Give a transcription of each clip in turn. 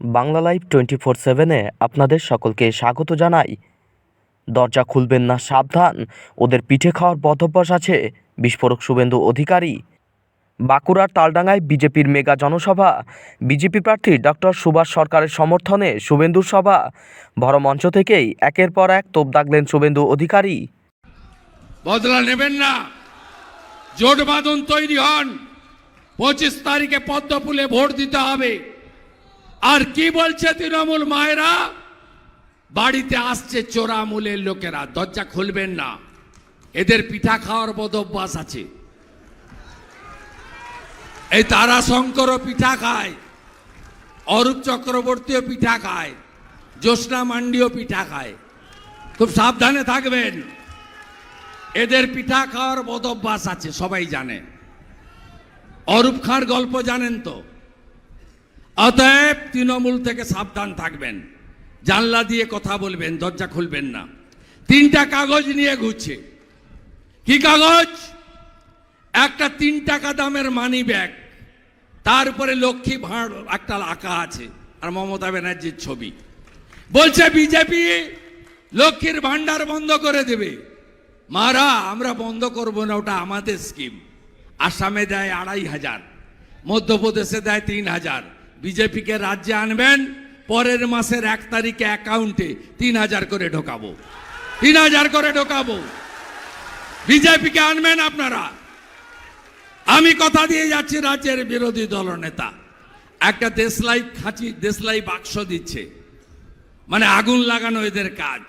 Bangla live twenty four সেভেনে আপনাদের সকলকে স্বাগত জানাই। দরজা খুলবেন না, সাবধান। ওদের পিঠে খাওয়ার বদভ্যাস আছে, বিস্ফোরক শুভেন্দু অধিকারী। বাঁকুড়ার তালডাঙ্গায় বিজেপির মেগা জনসভা, বিজেপি প্রার্থী ডক্টর সুভাষ সরকারের সমর্থনে শুভেন্দুর সভা। বড় মঞ্চ থেকেই একের পর এক তোপ দাগলেন শুভেন্দু অধিকারী। বদলা নেবেন না। জোট বাঁধন তৈরি হন। পঁচিশ তারিখে পদ্মফুলে ভোট দিতে হবে। আর কি বলছে তৃণমূল মায়েরা? বাড়িতে আসছে চোরা চোরামূলের লোকেরা, দরজা খুলবেন না। এদের পিঠা খাওয়ার বদভ্যাস আছে। এই তারা শঙ্করও পিঠা খায়, অরূপ চক্রবর্তীও পিঠা খায়, জ্যোৎস্না মান্ডিও পিঠা খায়। খুব সাবধানে থাকবেন। এদের পিঠা খাওয়ার বদভ্যাস আছে, সবাই জানে। অরূপ খাঁর গল্প জানেন তো? অতএব তৃণমূল থেকে সাবধান থাকবেন। জানলা দিয়ে কথা বলবেন, দরজা খুলবেন না। তিনটা কাগজ নিয়ে ঘুরছে। কি কাগজ? একটা তিন টাকা দামের মানি ব্যাগ তার উপরে লক্ষ্মী ভাঁড় একটা আঁকা আছে, আর মমতা ব্যানার্জির ছবি। বলছে, বিজেপি লক্ষ্মীর ভাণ্ডার বন্ধ করে দেবে। মারা, আমরা বন্ধ করব না, ওটা আমাদের স্কিম আসামে দেয় আড়াই হাজার, মধ্যপ্রদেশে দেয় তিন হাজার। বিজেপিকে রাজ্যে আনবেন, পরের মাসের এক তারিখে অ্যাকাউন্টে তিন হাজার করে ঢোকাবো। তিন হাজার করে ঢোকাবো। বিজেপিকে আনবেন আপনারা। আমি কথা দিয়ে যাচ্ছি রাজ্যের বিরোধী দলনেতা একটা দেশলাই খাঁচি, দেশলাই বাক্স দিচ্ছে। মানে আগুন লাগানো এদের কাজ।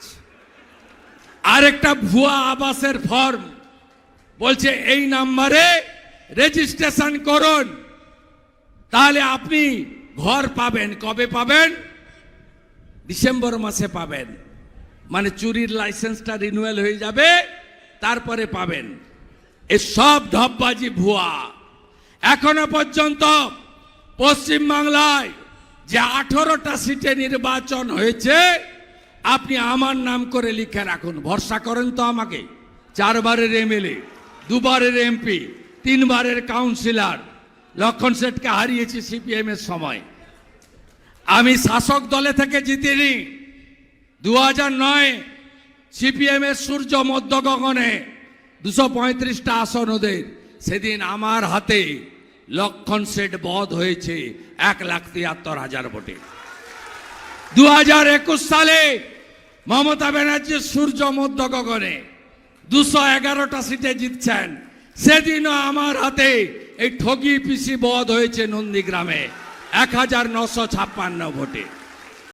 আরেকটা ভুয়া আবাসের ফর্ম। বলছে, এই নাম্বারে রেজিস্ট্রেশন করুন। তাহলে আপনি ঘর পাবেন, কবে পাবেন? ডিসেম্বর মাসে পাবেন। মানে চুরির লাইসেন্সটা রিনুয়াল হয়ে যাবে, তারপরে পাবেন। এ সব ধপবাজি ভুয়া। এখনও পর্যন্ত পশ্চিম বাংলায় যে আঠারোটা সিটে নির্বাচন হয়েছে, আপনি আমার নাম করে লিখে রাখুন। ভরসা করেন তো আমাকে। চারবারের এমএলএ, দুবারের এমপি, তিনবারের কাউন্সিলর লক্ষণ সেটকে হারিয়েছি সিপিএম এর সময়। আমি শাসক দলে থেকে জিতিনি। দু হাজার নয় সিপিএম এর সূর্য মধ্য গগনে দুশো পঁয়ত্রিশটা আসন ওদের। সেদিন আমার হাতে লক্ষণ সেট বধ হয়েছে এক লাখ তিয়াত্তর হাজার ভোটে। দু হাজার একুশ সালে মমতা ব্যানার্জির সূর্য মধ্য গগনে দুশো এগারোটা সিটে জিতছেন। সেদিনও আমার হাতে এই ঠগি পিসি বধ হয়েছে নন্দীগ্রামে। এক হাজার নশো ছাপ্পান্ন ভোটে।